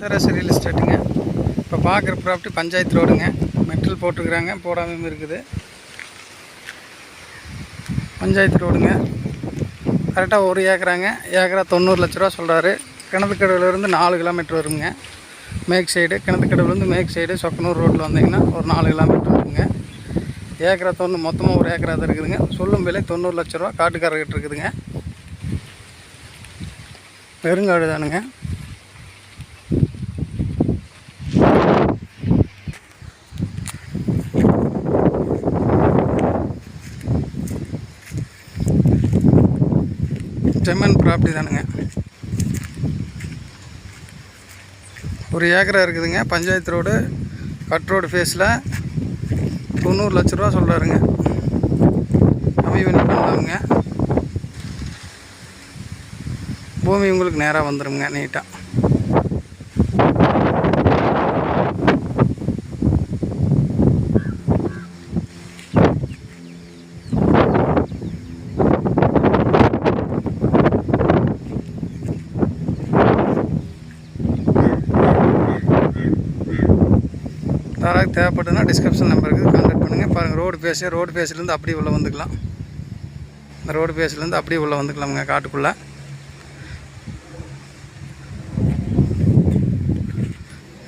சராசரி ரியல் எஸ்டேட்டுங்க இப்போ பார்க்குற ப்ராப்பர்ட்டி பஞ்சாயத்து ரோடுங்க. மெட்டல் போட்டிருக்கிறாங்க போடாமையும் இருக்குது. பஞ்சாயத்து ரோடுங்க. கரெக்டாக ஒரு ஏக்கராங்க. ஏக்கரா தொண்ணூறு லட்ச ரூபா சொல்கிறாரு கிணத்துக்கடவுலேருந்து நாலு கிலோமீட்டர் வருங்க. மேக் சைடு கிணத்துக்கடவுலேருந்து மேக் சைடு சொக்கனூர் ரோட்டில் வந்தீங்கன்னா ஒரு நாலு கிலோமீட்டர் வருங்க. ஏக்கரா தொண்ணூறு மொத்தமாக ஒரு ஏக்கரா தான் இருக்குதுங்க. சொல்லும் விலை தொண்ணூறு லட்ச ரூபா காட்டுக்காரர்கிட்ட இருக்குதுங்க. பெருங்காடு தானுங்க. ஜெமன் ப்ராப்பர்ட்டி தானுங்க. ஒரு ஏக்கரா இருக்குதுங்க. பஞ்சாயத்து ரோடு கட் ரோடு ஃபேஸில் தொண்ணூறு லட்ச ரூபா சொல்கிறாருங்க கம்மி பண்ணி பூமி உங்களுக்கு நேராக வந்துடுங்க நீட்டாக யாராவது தேவைப்பட்டுன்னா டிஸ்கிரிப்ஷன் நம்பருக்கு கான்டாக்ட் பண்ணுங்கள் பாருங்கள் ரோடு பேஸு ரோடு பேஸ்லேருந்து அப்படியே உள்ளே வந்துக்கலாம். இந்த ரோடு பேஸ்லேருந்து அப்படியே உள்ளே வந்துக்கலாமுங்க காட்டுக்குள்ளே.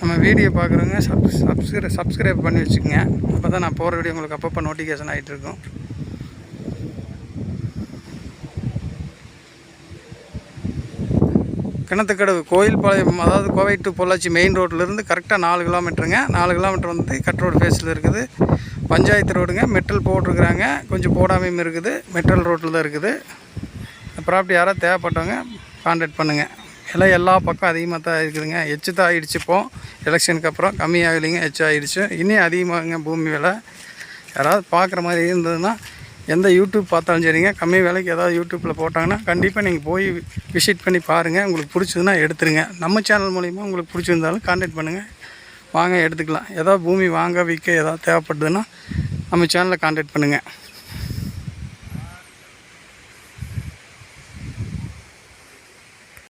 நம்ம வீடியோ பார்க்குறவங்க சப் சப்ஸ்கிரை சப்ஸ்கிரைப் பண்ணி வச்சுக்கோங்க. அப்போ தான் நான் போகிற வீடியோ உங்களுக்கு அப்பப்போ நோட்டிஃபிகேஷன் ஆகிட்டு இருக்கும். கிணத்துக்கடவு கோயில்பாளையம் அதாவது கோவை டு பொள்ளாச்சி மெயின் ரோட்லேருந்து கரெக்டாக நாலு கிலோமீட்டருங்க நாலு கிலோமீட்டர் வந்து கட் ரோடு ஃபேஸில் இருக்குது. பஞ்சாயத்து ரோடுங்க. மெட்டல் போட்டிருக்கிறாங்க. கொஞ்சம் போடாமையும் இருக்குது. மெட்டல் ரோட்டில் தான் இருக்குது. ப்ராப்பர்ட்டி யாராவது தேவைப்பட்டவங்க கான்டாக்ட் பண்ணுங்கள் எல்லாம் எல்லா பக்கம் அதிகமாக தான் இருக்குதுங்க. எச்சு தான் ஆகிடுச்சு இப்போ. எலெக்ஷனுக்கு அப்புறம் கம்மியாகலைங்க. எச்சு ஆகிடுச்சு இன்னும் அதிகமாகுங்க பூமி விலை. யாராவது பார்க்குற மாதிரி இருந்ததுன்னா எந்த யூடியூப் பார்த்தாலும் சரிங்க. கம்மி விலைக்கு ஏதாவது யூடியூப்பில் போட்டாங்கன்னா கண்டிப்பாக நீங்கள் போய் விசிட் பண்ணி பாருங்கள் உங்களுக்கு பிடிச்சதுன்னா எடுத்துருங்க. நம்ம சேனல் மூலிமா உங்களுக்கு பிடிச்சிருந்தாலும் கான்டாக்ட் பண்ணுங்கள் வாங்க எடுத்துக்கலாம். ஏதாவது பூமி வாங்க விற்க ஏதாவது தேவைப்படுதுன்னா நம்ம சேனலில் கான்டாக்ட் பண்ணுங்கள்